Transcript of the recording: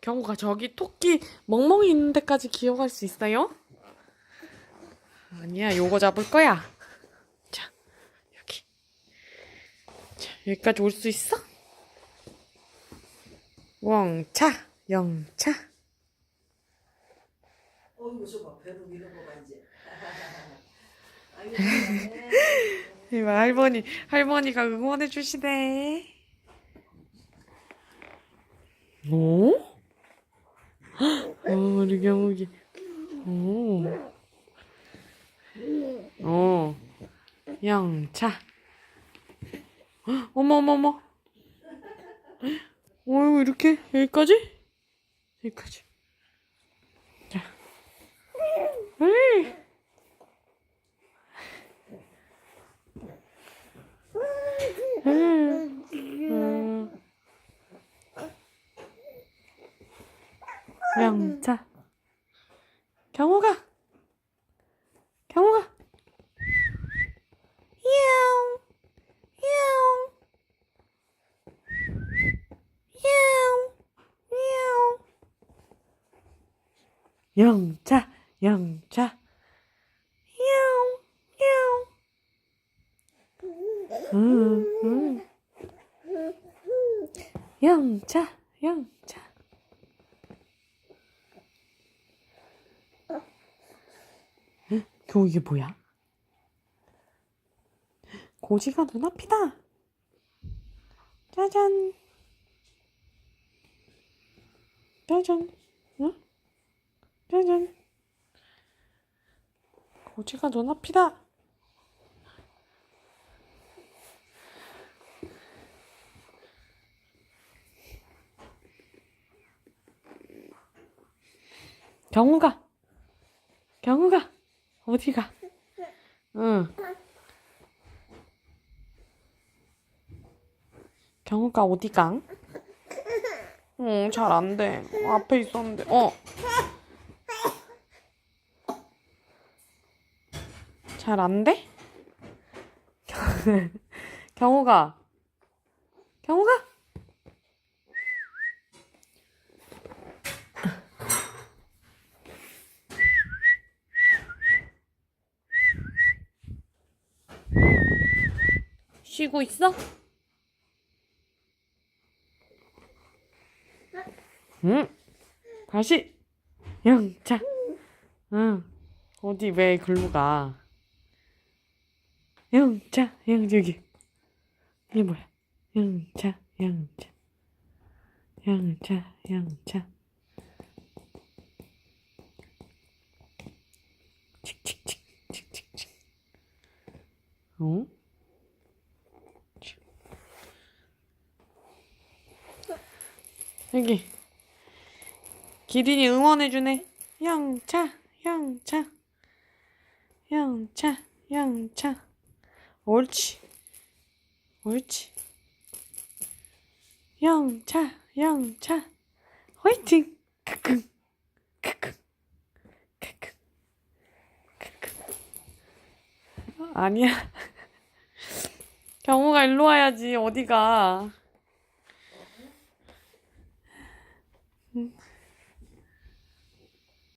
경우가 저기 토끼 멍멍이 있는 데까지 기어갈 수 있어요? 아니야, 요거 잡을 거야. 자, 여기. 자, 여기까지 올 수 있어? 왕차, 영차. 어이구 저거 배로 이런 거봐 이제. 아이고 잘하네. 이거 할머니, 할머니가 응원해 주시네. 오? 어, 우리 경욱이. 오. 어. 영차. 어머, 어머, 어머. 어이구, 이렇게? 여기까지? 여기까지. 자. 에이. 음. 음. 영차. 경호가. 경호가. 야옹. 야옹. 야옹. 야옹. 영차. 영차. 야옹. 야옹. 영차, 영차. 응? 교 이게 뭐야? 고지가 눈앞이다. 짜잔. 짜잔. 응? 짜잔. 고지가 눈앞이다. 경우가 어디가? 응. 경우가 어디가? 응 잘 안 돼. 앞에 있었는데. 어. 잘 안 돼? 경우가 경우가 쉬고 있어? 응. 다시. 영차. 응. 어디 왜 글로 가? 영차, 영 저기. 이게 뭐야? 영차, 영차. 영차, 영차. 칙칙칙, 칙칙칙. 어? 여기. 기린이 응원해주네. 영차 영차. 영차 영차. 옳지. 옳지. 영차 영차. 화이팅! 크크. 크크. 크크. 크크. 아니야. 경우가 일로 와야지 어디가 응.